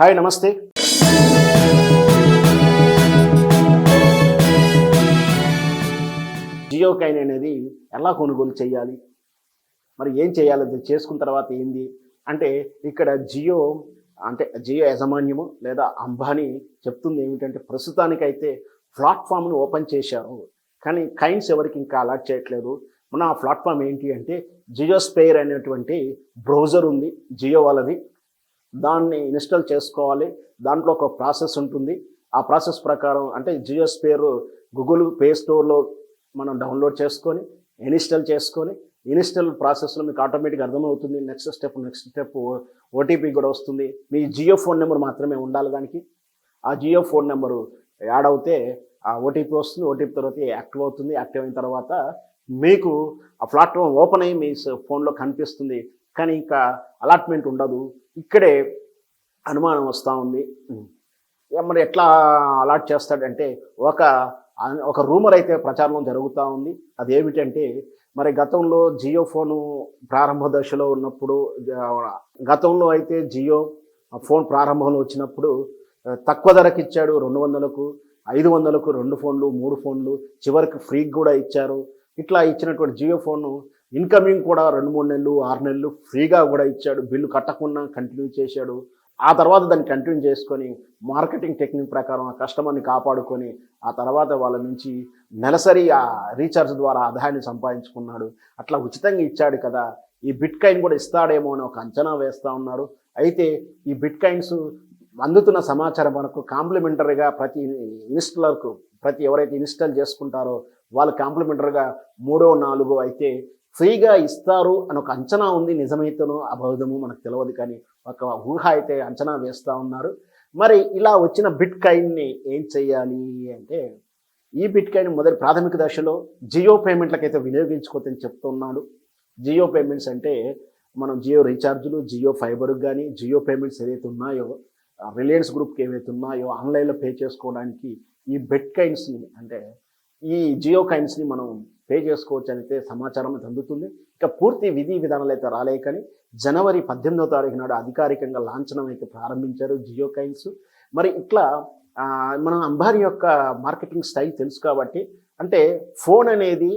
Hi నమస్తే. Jio Kine అనేది ఎలా కొనుగోలు చేయాలి? మరి ఏం చేయాలి? అది చేసుకున్న తర్వాత ఏంది? అంటే ఇక్కడ జియో అంటే జియో యాజమాన్యము లేదా అంబానీ చెప్తుంది ఏమిటంటే ప్రస్తుతానికైతే ప్లాట్ఫామ్ను ఓపెన్ చేశారు. కానీ కైన్స్ ఎవరికి ఇంకా అలాట్ చేయట్లేదు. మన ఆ ప్లాట్ఫామ్ ఏంటి అంటే జియో స్పేర్ అనేటువంటి బ్రౌజర్ ఉంది జియో వాళ్ళది. దాన్ని ఇన్స్టాల్ చేసుకోవాలి. దాంట్లో ఒక ప్రాసెస్ ఉంటుంది. ఆ ప్రాసెస్ ప్రకారం అంటే జియో స్పేర్ గూగుల్ ప్లే స్టోర్లో మనం డౌన్లోడ్ చేసుకొని ఇన్స్టాల్ చేసుకొని ఇన్స్టాల్ ప్రాసెస్లో మీకు ఆటోమేటిక్గా అర్థమవుతుంది. Next step next step OTP కూడా వస్తుంది. మీ జియో ఫోన్ నెంబర్ మాత్రమే ఉండాలి దానికి. ఆ జియో ఫోన్ నెంబరు యాడ్ అవుతే ఆ ఓటీపీ వస్తుంది. ఓటీపీ తర్వాత యాక్టివ్ అవుతుంది. యాక్టివ్ అయిన తర్వాత మీకు ఆ ప్లాట్ఫామ్ ఓపెన్ అయ్యి మీ ఫోన్లో కనిపిస్తుంది. కానీ ఇంకా అలాట్మెంట్ ఉండదు. ఇక్కడే అనుమానం వస్తూ ఉంది. మరి ఎట్లా అలాట్ చేస్తాడంటే ఒక ఒక రూమర్ అయితే ప్రచారం జరుగుతూ ఉంది. అదేమిటంటే మరి గతంలో జియో ఫోను ప్రారంభ దశలో ఉన్నప్పుడు గతంలో అయితే జియో ఫోన్ ప్రారంభంలో వచ్చినప్పుడు తక్కువ ధరకు ఇచ్చాడు రెండు వందలకు ఐదు వందలకు రెండు ఫోన్లు మూడు ఫోన్లు చివరికి ఫ్రీకి కూడా ఇచ్చారు. ఇట్లా ఇచ్చినటువంటి జియో ఫోను ఇన్కమింగ్ కూడా రెండు మూడు నెలలు ఆరు నెలలు ఫ్రీగా కూడా ఇచ్చాడు. బిల్లు కట్టకుండా కంటిన్యూ చేశాడు. ఆ తర్వాత దాన్ని కంటిన్యూ చేసుకొని మార్కెటింగ్ టెక్నిక్ ప్రకారం ఆ కస్టమర్ని కాపాడుకొని ఆ తర్వాత వాళ్ళ నుంచి నెలసరి ఆ రీఛార్జ్ ద్వారా ఆదాయాన్ని సంపాదించుకున్నాడు. అట్లా ఉచితంగా ఇచ్చాడు కదా. ఈ బిట్ కాయిన్ కూడా ఇస్తాడేమో అని ఒక అంచనా వేస్తూ ఉన్నారు. అయితే ఈ బిట్ కాయిన్స్ అందుతున్న సమాచారం మనకు కాంప్లిమెంటరీగా ప్రతి ఇన్స్టలర్కు ప్రతి ఎవరైతే ఇన్స్టాల్ చేసుకుంటారో వాళ్ళు కాంప్లిమెంటరీగా మూడో నాలుగో అయితే ఫ్రీగా ఇస్తారు అని ఒక అంచనా ఉంది. నిజమైతేనో అబద్ధమో మనకు తెలియదు కానీ ఒక ఊహ అయితే అంచనా వేస్తూ ఉన్నారు. మరి ఇలా వచ్చిన బిట్ కాయిన్ని ఏం చేయాలి అంటే ఈ బిట్ కాయిన్ మొదటి ప్రాథమిక దశలో జియో పేమెంట్లకైతే వినియోగించుకోవద్దని చెప్తున్నాడు. జియో పేమెంట్స్ అంటే మనం జియో రీఛార్జ్లు జియో ఫైబర్కి కానీ జియో పేమెంట్స్ ఏవైతే ఉన్నాయో రిలయన్స్ గ్రూప్కి ఏవైతే ఉన్నాయో ఆన్లైన్లో పే చేసుకోవడానికి ఈ బెట్ కాయిన్స్ని అంటే ఈ జియో కాయిన్స్ని మనం పే చేసుకోవచ్చు అయితే సమాచారం అయితే అందుతుంది. ఇక పూర్తి విధి విధానాలు అయితే రాలే కానీ జనవరి పద్దెనిమిదవ తారీఖు నాడు అధికారికంగా లాంఛనం అయితే ప్రారంభించారు జియో కైన్స్ మరి ఇట్లా మనం అంబానీ యొక్క మార్కెటింగ్ స్టైల్ తెలుసు కాబట్టి అంటే ఫోన్ అనేది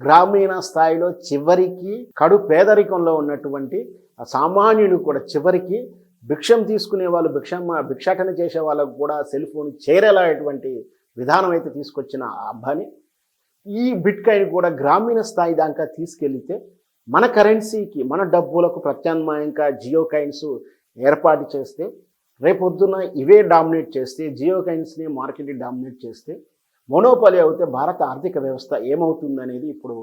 గ్రామీణ స్థాయిలో చివరికి కడు పేదరికంలో ఉన్నటువంటి సామాన్యుడు కూడా చివరికి భిక్షం తీసుకునే వాళ్ళు భిక్షం భిక్షాటన చేసే వాళ్ళకు కూడా సెల్ ఫోన్ చేరేలాంటి విధానం అయితే తీసుకొచ్చిన అబ్బాని అంబానీ. ఈ బిట్ కాయిన్ కూడా గ్రామీణ స్థాయి దాకా తీసుకెళ్తే మన కరెన్సీకి మన డబ్బులకు ప్రత్యామ్నాయంగా జియో కాయిన్స్ ఏర్పాటు చేస్తే రేపొద్దున ఇవే డామినేట్ చేస్తే జియో కాయిన్స్ని మార్కెట్ డామినేట్ చేస్తే మొనోపలి అవుతే భారత ఆర్థిక వ్యవస్థ ఏమవుతుందనేది ఇప్పుడు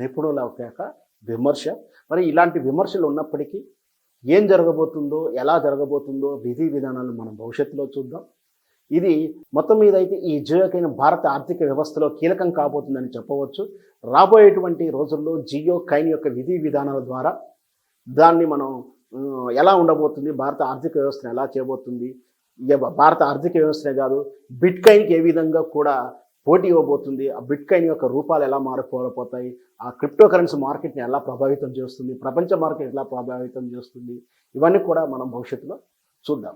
నిపుణుల యొక్క విమర్శ. మరి ఇలాంటి విమర్శలు ఉన్నప్పటికీ ఏం జరగబోతుందో ఎలా జరగబోతుందో విధి విధానాలు మనం భవిష్యత్తులో చూద్దాం. ఇది మొత్తం మీద అయితే ఈ జియోకైన భారత ఆర్థిక వ్యవస్థలో కీలకం కాబోతుందని చెప్పవచ్చు. రాబోయేటువంటి రోజుల్లో జియో కైన్ యొక్క విధి విధానాల ద్వారా దాన్ని మనం ఎలా ఉండబోతుంది భారత ఆర్థిక వ్యవస్థను ఎలా చేయబోతుంది భారత ఆర్థిక వ్యవస్థనే కాదు బిట్ కైన్కి ఏ విధంగా కూడా పోటీ ఇవ్వబోతుంది ఆ బిట్ కాయిన్ యొక్క రూపాలు ఎలా మారిపోతాయి ఆ క్రిప్టో కరెన్సీ మార్కెట్ని ఎలా ప్రభావితం చేస్తుంది ప్రపంచ మార్కెట్ ఎలా ప్రభావితం చేస్తుంది ఇవన్నీ కూడా మనం భవిష్యత్తులో చూద్దాం.